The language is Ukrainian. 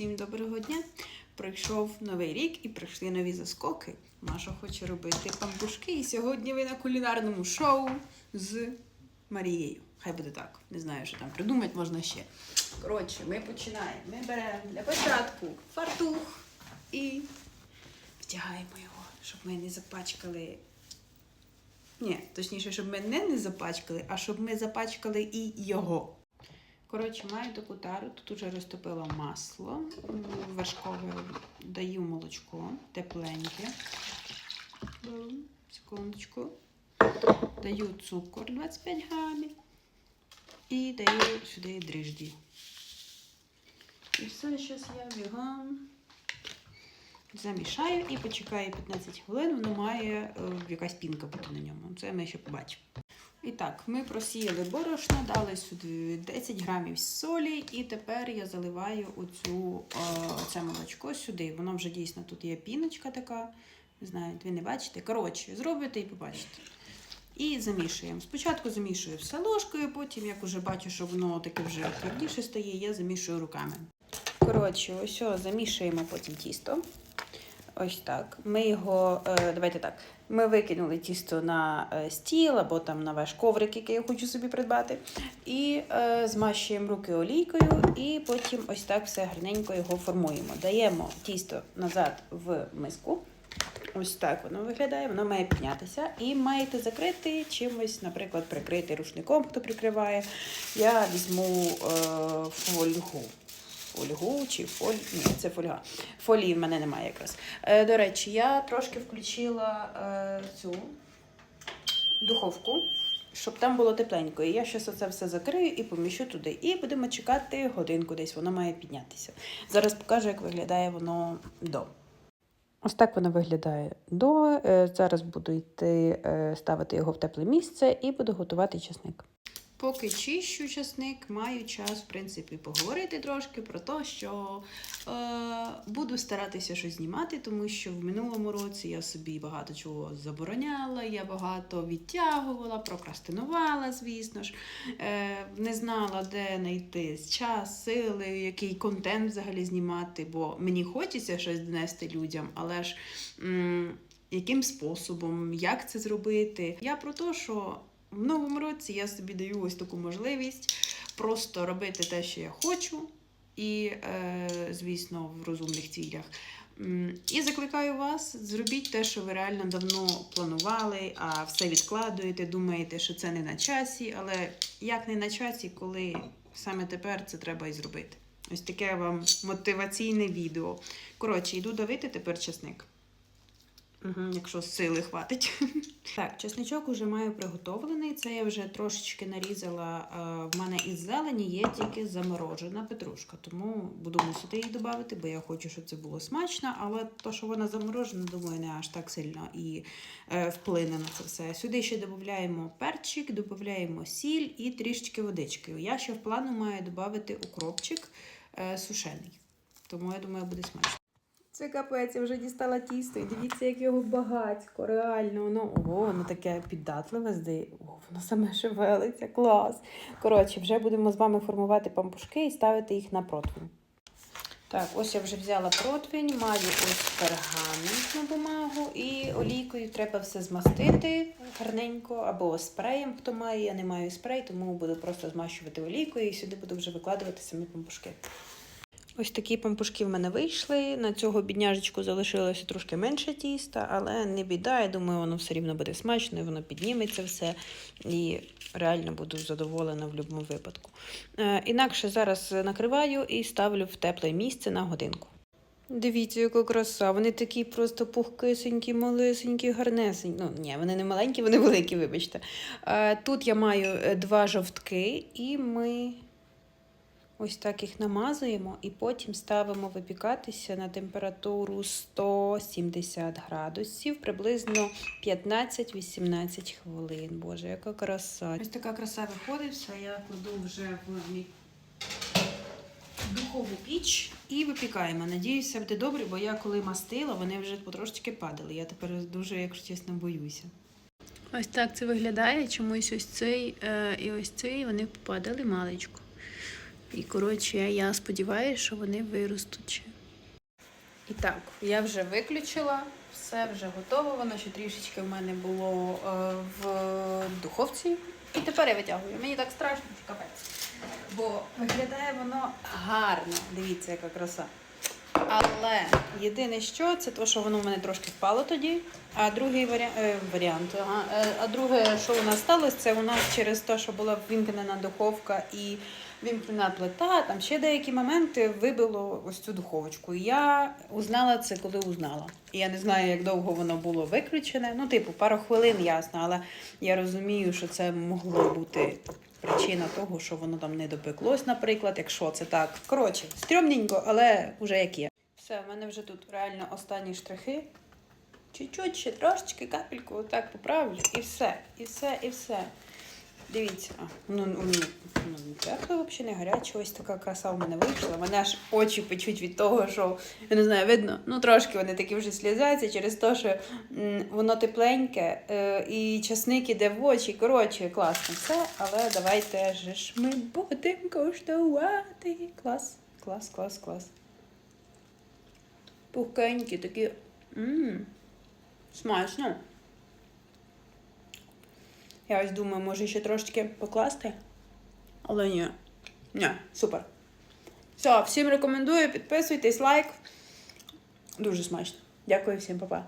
Всім доброго дня! Пройшов новий рік і прийшли нові заскоки. Маша хоче робити пампушки. І сьогодні ви на кулінарному шоу з Марією. Хай буде так. Не знаю, що там придумати можна ще. Коротше, ми починаємо. Ми беремо для початку фартух і втягаємо його, щоб ми не запачкали. Ні, точніше, щоб ми не запачкали, а щоб ми запачкали і його. Коротше, маю таку тару, тут уже розтопила масло, вершкове даю молочко, тепленьке. Секундочку. Даю цукор 25 грамів і даю сюди дріжджі. І все, зараз я бігом замішаю і почекаю 15 хвилин, воно має е, якась пінка бути на ньому. Це ми ще побачимо. І так, ми просіяли борошно, дали сюди 10 грамів солі, і тепер я заливаю оцю, е, це молочко сюди. Воно вже дійсно тут є піночка така. Не знаю, ви не бачите. Коротше, зробите і побачите. І замішуємо. Спочатку замішую все ложкою, потім, як уже бачу, що воно таке вже твердіше стає, я замішую руками. Коротше, ось замішуємо потім тісто. Ось так. Ми його, е, давайте так. Ми викинули тісто на е, стіл або там на ваш коврик, який я хочу собі придбати. І е, змащуємо руки олійкою, і потім ось так все гарненько його формуємо. Даємо тісто назад в миску. Ось так воно виглядає, воно має піднятися. І маєте закрити чимось, наприклад, прикрити рушником, хто прикриває. Я візьму е, фольгу. Фольгу чи фоль... Ні, це фольга. Фолії в мене немає якраз. Е, до речі, я трошки включила е, цю духовку, щоб там було тепленько. І я зараз оце все закрию і поміщу туди. І будемо чекати годинку десь, воно має піднятися. Зараз покажу, як виглядає воно до. Ось так воно виглядає до. Е, Зараз буду йти е, ставити його в тепле місце і буду готувати часник. Поки чищу часник, маю час, в принципі, поговорити трошки про те, що е, буду старатися щось знімати, тому що в минулому році я собі багато чого забороняла, я багато відтягувала, прокрастинувала, звісно ж, е, не знала, де знайти час, сили, який контент взагалі знімати, бо мені хочеться щось донести людям, але ж. М- яким способом, як це зробити? Я про те, що в новому році я собі даю ось таку можливість просто робити те, що я хочу, і, е, звісно, в розумних цілях. І закликаю вас, зробіть те, що ви реально давно планували, а все відкладуєте, думаєте, що це не на часі, але як не на часі, коли саме тепер це треба і зробити. Ось таке вам мотиваційне відео. Коротше, йду давити тепер часник. Угу, якщо сили хватить. Так, чесничок уже маю приготовлений. Це я вже трошечки нарізала. е, В мене із зелені є тільки заморожена петрушка, тому буду мусити її додати, бо я хочу, щоб це було смачно. Але то, що вона заморожена, думаю, не аж так сильно і е, вплине на це все. Сюди ще додаємо перчик, додаємо сіль і трішечки водички. Я ще в плану маю додати укропчик е, сушений. Тому я думаю, буде смачно. Це капець, я вже дістала тісто. І дивіться, як його багатько, реально. Воно, ого, воно таке піддатливе здає. О, воно саме шевелиться, клас. Коротше, вже будемо з вами формувати пампушки і ставити їх на противень. Так, ось я вже взяла противень, маю ось пергамент на бумагу і олійкою треба все змастити гарненько або спреєм, хто має. Я не маю спрей, тому буду просто змащувати олійкою і сюди буду вже викладувати самі пампушки. Ось такі пампушки в мене вийшли. На цього бідняжечку залишилося трошки менше тіста, але не біда. Я думаю, воно все рівно буде смачно, воно підніметься все. І реально буду задоволена в будь-якому випадку. Е, інакше зараз накриваю і ставлю в тепле місце на годинку. Дивіться, яка краса. Вони такі просто пухкисенькі, малесенькі, гарнесенькі. Ну, ні, вони не маленькі, вони великі, вибачте. Е, Тут я маю е, два жовтки, і ми ось так їх намазуємо і потім ставимо випікатися на температуру 170 градусів, приблизно 15-18 хвилин. Боже, яка краса. Ось така краса виходить, все я кладу вже в духову піч і випікаємо. Надіюся, буде добре, бо я коли мастила, вони вже потрошечки падали. Я тепер дуже, якщо чесно, боюся. Ось так це виглядає. Чомусь ось цей е, і ось цей вони попадали маличку. І коротше, я сподіваюся, що вони виростуть. І так, я вже виключила, все вже готово. Воно ще трішечки в мене було е, в духовці. І тепер я витягую. Мені так страшно, що капець. Бо виглядає воно гарно. Дивіться, яка краса. Але єдине що, це те, що воно в мене трошки впало тоді. А другий варіа... е, варіант, ага. е, а друге, що у нас сталося, це у нас через те, що була вімкнена духовка і вімкнена плита, там ще деякі моменти вибило ось цю духовочку. Я узнала це, коли узнала. Я не знаю, як довго воно було виключене. Ну, типу, пару хвилин ясно, але я розумію, що це могло бути причина того, що воно там не допеклось, наприклад, якщо це так. Коротше, стрьомненько, але вже як є. Все, в мене вже тут реально останні штрихи. Чуть-чуть, ще трошечки, капельку, отак поправлю, і все, і все, і все. Дивіться, ну, ну, ну, тепло, взагалі не гаряче, ось така краса в мене вийшла. Мене аж очі печуть від того, що я не знаю, видно, ну трошки вони такі вже слізаються через те, що м, воно тепленьке е, і часник іде в очі. Коротше, класно все, але давайте ж ми будемо коштувати. Клас, клас, клас, клас. Пухкенькі, такі. Мм, смачно. Я ось думаю, може ще трошечки покласти. Але ні. Ні, супер. Все, всім рекомендую, підписуйтесь, лайк. Дуже смачно. Дякую всім, па-па.